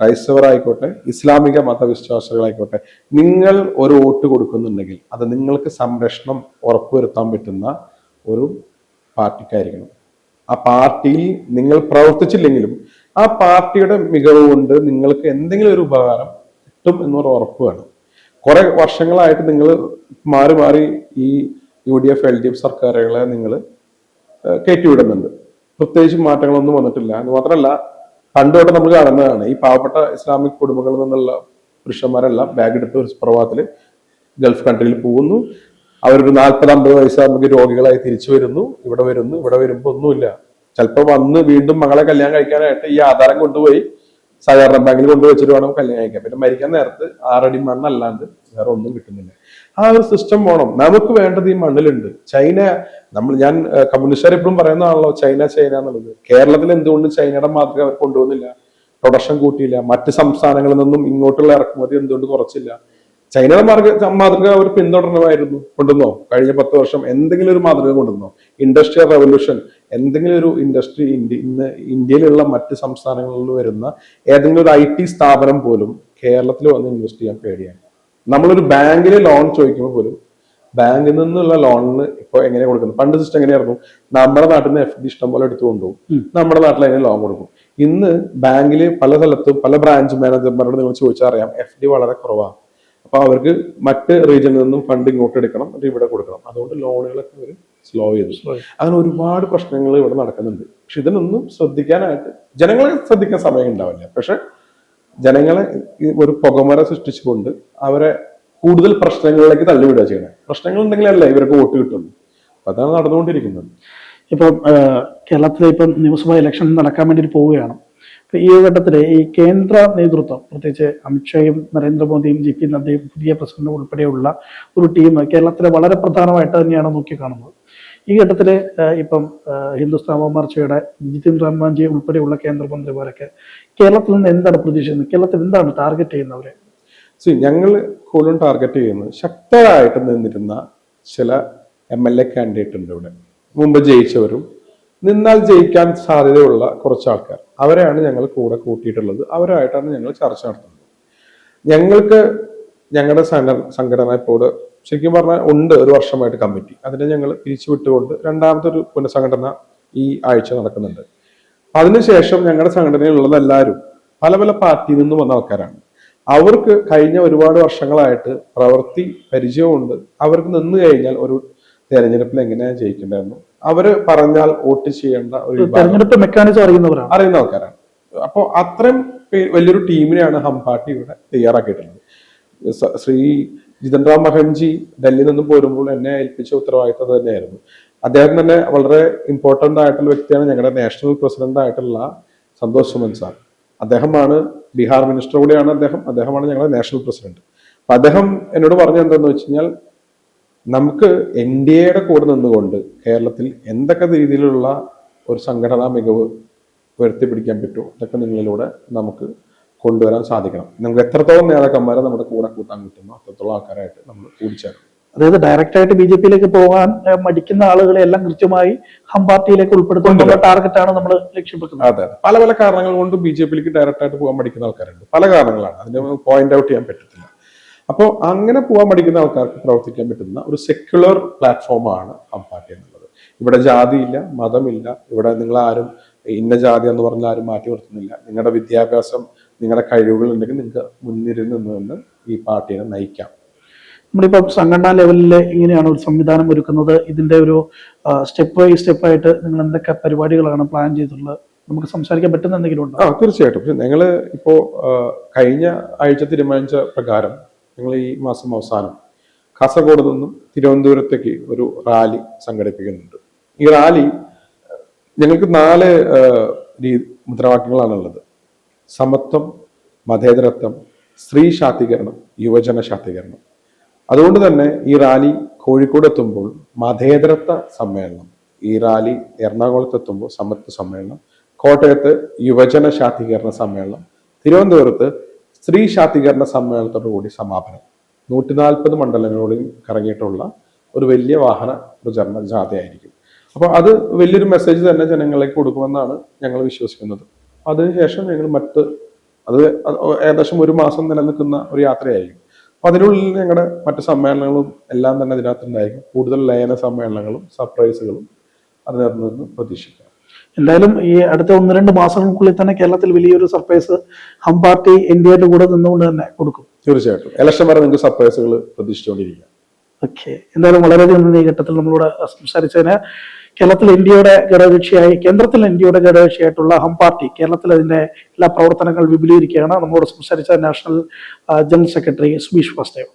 ക്രൈസ്തവർ ആയിക്കോട്ടെ ഇസ്ലാമിക മതവിശ്വാസികളായിക്കോട്ടെ നിങ്ങൾ ഒരു വോട്ട് കൊടുക്കുന്നുണ്ടെങ്കിൽ അത് നിങ്ങൾക്ക് സംരക്ഷണം ഉറപ്പുവരുത്താൻ പറ്റുന്ന ഒരു പാർട്ടിക്കായിരിക്കണം. ആ പാർട്ടിയിൽ നിങ്ങൾ പ്രവർത്തിച്ചില്ലെങ്കിലും ആ പാർട്ടിയുടെ മികവ് കൊണ്ട് നിങ്ങൾക്ക് എന്തെങ്കിലും ഒരു ഉപകാരം കിട്ടും എന്നൊരു ഉറപ്പ് വേണം. കുറെ വർഷങ്ങളായിട്ട് നിങ്ങൾ മാറി മാറി ഈ U D F L D F സർക്കാരുകളെ നിങ്ങൾ കയറ്റിവിടുന്നുണ്ട്. പ്രത്യേകിച്ച് മാറ്റങ്ങളൊന്നും വന്നിട്ടില്ല. എന്ന് മാത്രമല്ല പണ്ടോട്ട് നമ്മൾ കാണുന്നതാണ് ഈ പാവപ്പെട്ട ഇസ്ലാമിക് കുടുംബങ്ങളിൽ നിന്നുള്ള പുരുഷന്മാരെല്ലാം ബാഗ് എടുത്ത് ഒരു പ്രഭാതത്തിൽ ഗൾഫ് കൺട്രിയിൽ പോകുന്നു. അവരൊരു നാൽപ്പത് അമ്പത് വയസ്സാകുമ്പോൾ രോഗികളായി തിരിച്ചു വരുന്നു. ഇവിടെ വരുന്നു ഇവിടെ വരുമ്പോൾ ഒന്നുമില്ല. ചിലപ്പോൾ വന്ന് വീണ്ടും മകളെ കല്യാണം കഴിക്കാനായിട്ട് ഈ ആധാരം കൊണ്ടുപോയി സഹകരണ ബാങ്കിൽ കൊണ്ടുവച്ചിട്ട് വേണം കല്യാണം കഴിക്കാൻ. പിന്നെ മരിക്കാൻ നേരത്ത് ആറടി മണ്ണല്ലാണ്ട് വേറെ ഒന്നും കിട്ടുന്നില്ല. ആ ഒരു സിസ്റ്റം വേണം. നമുക്ക് വേണ്ടത് ഈ മണ്ണിലുണ്ട്. ചൈന നമ്മൾ ഞാൻ കമ്മ്യൂണിസ്റ്റുകാർ എപ്പോഴും പറയുന്നതാണല്ലോ ചൈന ചൈന എന്നുള്ളത്. കേരളത്തിൽ എന്തുകൊണ്ട് ചൈനയുടെ മാതൃക അവർ കൊണ്ടുവന്നില്ല. പ്രൊഡക്ഷൻ കൂട്ടിയില്ല. മറ്റ് സംസ്ഥാനങ്ങളിൽ നിന്നും ഇങ്ങോട്ടുള്ള ഇറക്കുമതി എന്തുകൊണ്ട് കുറച്ചില്ല? ചൈനയുടെ മാർഗ മാതൃക അവർ പിന്തുടരണമായിരുന്നു കൊണ്ടുവന്നോ? കഴിഞ്ഞ പത്ത് വർഷം എന്തെങ്കിലും ഒരു മാതൃക കൊണ്ടുവന്നോ? ഇൻഡസ്ട്രിയൽ റവല്യൂഷൻ എന്തെങ്കിലും ഒരു ഇൻഡസ്ട്രി ഇന്ത്യ ഇന്ന് ഇന്ത്യയിലുള്ള മറ്റ് സംസ്ഥാനങ്ങളിൽ വരുന്ന ഏതെങ്കിലും ഒരു ഐ ടി സ്ഥാപനം പോലും കേരളത്തിൽ വന്ന് ഇൻവെസ്റ്റ് ചെയ്യാൻ പേടിയാണ്. നമ്മളൊരു ബാങ്കിൽ ലോൺ ചോദിക്കുമ്പോൾ പോലും ബാങ്കിൽ നിന്നുള്ള ലോണിന് ഇപ്പൊ എങ്ങനെ കൊടുക്കുന്നത് പണ്ട് സിസ്റ്റം എങ്ങനെയായിരുന്നു? നമ്മുടെ നാട്ടിൽ നിന്ന് എഫ് ഡി ഇഷ്ടം പോലെ എടുത്തു കൊണ്ടുപോകും. നമ്മുടെ നാട്ടിൽ അതിന് ലോൺ കൊടുക്കും. ഇന്ന് ബാങ്കിൽ പല സ്ഥലത്തും പല ബ്രാഞ്ച് മാനേജർമാരോട് നിങ്ങൾ ചോദിച്ചാൽ അറിയാം എഫ് ഡി വളരെ കുറവാണ് അപ്പൊ അവർക്ക് മറ്റ് റീജിയനിൽ നിന്നും ഫണ്ട് ഇങ്ങോട്ട് എടുക്കണം അത് ഇവിടെ കൊടുക്കണം. അതുകൊണ്ട് ലോണുകളൊക്കെ അവർ സ്ലോ ചെയ്തു. അങ്ങനെ ഒരുപാട് പ്രശ്നങ്ങൾ ഇവിടെ നടക്കുന്നുണ്ട്. പക്ഷെ ഇതിനൊന്നും ശ്രദ്ധിക്കാനായിട്ട് ജനങ്ങളെ ശ്രദ്ധിക്കാൻ സമയം ഉണ്ടാവില്ല. പക്ഷെ ജനങ്ങളെ ഒരു പുകമറ സൃഷ്ടിച്ചുകൊണ്ട് അവരെ കൂടുതൽ പ്രശ്നങ്ങളിലേക്ക് തള്ളിവിടുക ചെയ്യണേ. പ്രശ്നങ്ങൾ ഉണ്ടെങ്കിലല്ല ഇവർക്ക് വോട്ട് കിട്ടുള്ളൂ. അതാണ് നടന്നുകൊണ്ടിരിക്കുന്നത്. ഇപ്പം കേരളത്തിലെ ഇപ്പം നിയമസഭാ ഇലക്ഷൻ നടക്കാൻ വേണ്ടി പോവുകയാണ്. ഈ ഘട്ടത്തിൽ ഈ കേന്ദ്ര നേതൃത്വം പ്രത്യേകിച്ച് അമിത്ഷായും നരേന്ദ്രമോദിയും ജെ പി നദ്ദയും പുതിയ പ്രസിഡന്റും ഉൾപ്പെടെയുള്ള ഒരു ടീം കേരളത്തിലെ വളരെ പ്രധാനമായിട്ട് തന്നെയാണ് നോക്കിക്കാണുന്നത്. ഈ ഘട്ടത്തിൽ ഏഹ്, ഇപ്പം ഹിന്ദുസ്ഥാൻ മോർച്ചയുടെ ജിതിൻ റാം ഉൾപ്പെടെയുള്ള കേന്ദ്രമന്ത്രിമാരൊക്കെ കേരളത്തിൽ നിന്ന് എന്താണ് പ്രതീക്ഷിക്കുന്നത്? കേരളത്തിൽ എന്താണ് ടാർഗറ്റ് ചെയ്യുന്നവരെ? സി ഞങ്ങൾ കൂടുതലും ടാർഗറ്റ് ചെയ്യുന്നത് ശക്തരായിട്ട് നിന്നിരുന്ന ചില എം എൽ എ കാൻഡിഡേറ്റ് ഉണ്ട് ഇവിടെ. മുമ്പ് ജയിച്ചവരും നിന്നാൽ ജയിക്കാൻ സാധ്യതയുള്ള കുറച്ച് ആൾക്കാർ അവരെയാണ് ഞങ്ങൾ കൂടെ കൂട്ടിയിട്ടുള്ളത്. അവരായിട്ടാണ് ഞങ്ങൾ ചർച്ച നടത്തുന്നത്. ഞങ്ങൾക്ക് ഞങ്ങളുടെ സംഘ- സംഘടന ഇപ്പോൾ ശരിക്കും പറഞ്ഞാൽ ഉണ്ട് ഒരു വർഷമായിട്ട് കമ്മിറ്റി. അതിനെ ഞങ്ങൾ പിരിച്ചുവിട്ടുകൊണ്ട് രണ്ടാമതൊരു രണ്ടാമത്തെ ഒരു പുനഃസംഘടന ഈ ആഴ്ച നടക്കുന്നുണ്ട്. അതിനുശേഷം ഞങ്ങളുടെ സംഘടനയിലുള്ളത് എല്ലാവരും പല പല പാർട്ടിയിൽ നിന്ന് വന്ന ആൾക്കാരാണ്. അവർക്ക് കഴിഞ്ഞ ഒരുപാട് വർഷങ്ങളായിട്ട് പ്രവൃത്തി പരിചയമുണ്ട്. അവർക്ക് നിന്ന് കഴിഞ്ഞാൽ ഒരു തെരഞ്ഞെടുപ്പിൽ എങ്ങനെയാണ് ജയിക്കേണ്ടതെന്ന് അവർ പറഞ്ഞാൽ വോട്ട് ചെയ്യേണ്ട ഒരു തെരഞ്ഞെടുപ്പ് മെക്കാനിസം അറിയുന്നവരാണ് അറിയുന്ന ആൾക്കാരാണ്. അപ്പോൾ അത്രയും വലിയൊരു ടീമിനെയാണ് ഹം പാർട്ടി ഇവിടെ തയ്യാറാക്കിയിട്ടുള്ളത്. ശ്രീ ജിതൻറാം മഹൻജി ഡൽഹിയിൽ നിന്നും പോരുമ്പോൾ എന്നെ ഏൽപ്പിച്ച ഉത്തരവാദിത്തം തന്നെയായിരുന്നു. അദ്ദേഹം തന്നെ വളരെ ഇമ്പോർട്ടന്റ് ആയിട്ടുള്ള വ്യക്തിയാണ്. ഞങ്ങളുടെ നാഷണൽ പ്രസിഡന്റ് ആയിട്ടുള്ള സന്തോഷ് സുമൻ സാർ. അദ്ദേഹമാണ് ബീഹാർ മിനിസ്റ്റർ കൂടിയാണ് അദ്ദേഹം. അദ്ദേഹമാണ് ഞങ്ങളുടെ നാഷണൽ പ്രസിഡന്റ് അപ്പൊ അദ്ദേഹം എന്നോട് പറഞ്ഞ എന്താന്ന് വെച്ച് കഴിഞ്ഞാൽ നമുക്ക് എൻ ഡി എയുടെ കൂടെ നിന്നുകൊണ്ട് കേരളത്തിൽ എന്തൊക്കെ രീതിയിലുള്ള ഒരു സംഘടനാ മികവ് ഉയർത്തിപ്പിടിക്കാൻ പറ്റുമോ? അതൊക്കെ നിങ്ങളിലൂടെ നമുക്ക് കൊണ്ടുവരാൻ സാധിക്കണം. നമുക്ക് എത്രത്തോളം നേതാക്കന്മാരെ നമ്മുടെ കൂടെ കൂട്ടാൻ കിട്ടുന്നു അത്രത്തോളം ആൾക്കാരായിട്ട് നമ്മൾ കൂടിച്ചേരണം. അതായത് ഡയറക്റ്റ് ആയിട്ട് ബി ജെ പിയിലേക്ക് പോകാൻ മടിക്കുന്ന ആളുകളെ എല്ലാം കൃത്യമായി ഹം പാർട്ടിയിലേക്ക് ഉൾപ്പെടുത്തുന്നുള്ള ടാർഗറ്റാണ് നമ്മൾ ലക്ഷ്യപ്പെടുന്നത് അതെ അതെ. പല പല കാരണങ്ങൾ കൊണ്ട് ബി ജെ പിയിലേക്ക് ഡയറക്റ്റ് ആയിട്ട് പോകാൻ മടിക്കുന്ന ആൾക്കാരുണ്ട്. പല കാരണങ്ങളാണ്. അതിന് പോയിന്റ് ഔട്ട് ചെയ്യാൻ പറ്റത്തില്ല. അപ്പോൾ അങ്ങനെ പോകാൻ മടിക്കുന്ന ആൾക്കാർക്ക് പ്രവർത്തിക്കാൻ പറ്റുന്ന ഒരു സെക്യുലർ പ്ലാറ്റ്ഫോമാണ് ഹം പാർട്ടി എന്നുള്ളത്. ഇവിടെ ജാതിയില്ല മതമില്ല. ഇവിടെ നിങ്ങൾ ആരും ഇന്ന ജാതി എന്ന് പറഞ്ഞാൽ ആരും മാറ്റി നിർത്തുന്നില്ല. നിങ്ങളുടെ വിദ്യാഭ്യാസം നിങ്ങളുടെ കഴിവുകൾ ഉണ്ടെങ്കിൽ നിങ്ങൾക്ക് മുൻനിരയിൽ നിന്ന് ഈ പാർട്ടിയെ നയിക്കാം. നമ്മളിപ്പോൾ സംഘടനാ ലെവലിൽ ഇങ്ങനെയാണ് ഒരു സംവിധാനം ഒരുക്കുന്നത്. ഇതിന്റെ ഒരു സ്റ്റെപ്പ് ബൈ സ്റ്റെപ്പ് ആയിട്ട് നിങ്ങൾ എന്തൊക്കെ പരിപാടികളാണ് പ്ലാൻ ചെയ്തിട്ടുള്ളത്? നമുക്ക് സംസാരിക്കാൻ പറ്റുന്ന എന്തെങ്കിലും ഉണ്ടോ? ആ തീർച്ചയായിട്ടും. പക്ഷെ ഞങ്ങൾ ഇപ്പോൾ കഴിഞ്ഞ ആഴ്ച തീരുമാനിച്ച പ്രകാരം ഞങ്ങൾ ഈ മാസം അവസാനം കാസർഗോഡ് നിന്നും തിരുവനന്തപുരത്തേക്ക് ഒരു റാലി സംഘടിപ്പിക്കുന്നുണ്ട്. ഈ റാലി ഞങ്ങൾക്ക് നാല് മുദ്രാവാക്യങ്ങളാണ് ഉള്ളത് മുദ്രാവാക്യങ്ങളാണുള്ളത്. സമത്വം മതേതരത്വം സ്ത്രീ ശാക്തീകരണം യുവജന ശാക്തീകരണം. അതുകൊണ്ട് തന്നെ ഈ റാലി കോഴിക്കോട് എത്തുമ്പോൾ മതേതരത്വ സമ്മേളനം ഈ റാലി എറണാകുളത്ത് എത്തുമ്പോൾ സമത്വ സമ്മേളനം കോട്ടയത്ത് യുവജന ശാക്തീകരണ സമ്മേളനം തിരുവനന്തപുരത്ത് സ്ത്രീ ശാക്തീകരണ സമ്മേളനത്തോടു കൂടി സമാപനം. നൂറ്റി നാൽപ്പത് മണ്ഡലങ്ങളോടും കറങ്ങിയിട്ടുള്ള ഒരു വലിയ വാഹന പ്രചരണ ജാഥയായിരിക്കും. അപ്പോൾ അത് വലിയൊരു മെസ്സേജ് തന്നെ ജനങ്ങളിലേക്ക് കൊടുക്കുമെന്നാണ് ഞങ്ങൾ വിശ്വസിക്കുന്നത്. അതിനുശേഷം ഞങ്ങൾ മറ്റ് അത് ഏകദേശം ഒരു മാസം നിലനിൽക്കുന്ന ഒരു യാത്രയായിരിക്കും. അപ്പൊ അതിനുള്ളിൽ ഞങ്ങളുടെ മറ്റ് സമ്മേളനങ്ങളും എല്ലാം തന്നെ അതിനകത്തുണ്ടായിരിക്കും. കൂടുതൽ ലയന സമ്മേളനങ്ങളും സർപ്രൈസുകളും അതിനകത്ത് നിന്ന് പ്രതീക്ഷിക്കാം. എന്തായാലും ഈ അടുത്ത ഒന്ന് രണ്ട് മാസങ്ങൾക്കുള്ളിൽ തന്നെ കേരളത്തിൽ വലിയൊരു സർപ്രൈസ് ഹം പാർട്ടി ഇന്ത്യയുടെ കൂടെ നിന്നുകൊണ്ട് തന്നെ കൊടുക്കും. തീർച്ചയായിട്ടും. ഇലക്ഷൻ വരെ നിങ്ങൾക്ക് സർപ്രൈസുകൾ പ്രതീക്ഷിച്ചുകൊണ്ടിരിക്കാം. ഓക്കെ എന്തായാലും വളരെയധികം നന്ദി ഘട്ടത്തിൽ നമ്മളോട് സംസാരിച്ചതിന്. കേരളത്തിൽ ഇന്ത്യയുടെ ഘടകകക്ഷിയായി കേന്ദ്രത്തിൽ ഇന്ത്യയുടെ ഘടകകക്ഷിയായിട്ടുള്ള ഹം പാർട്ടി കേരളത്തിൽ അതിന്റെ എല്ലാ പ്രവർത്തനങ്ങൾ വിപുലീകരിക്കുകയാണ്. നമ്മളോട് സംസാരിച്ച national general secretary Subeesh Vasthav.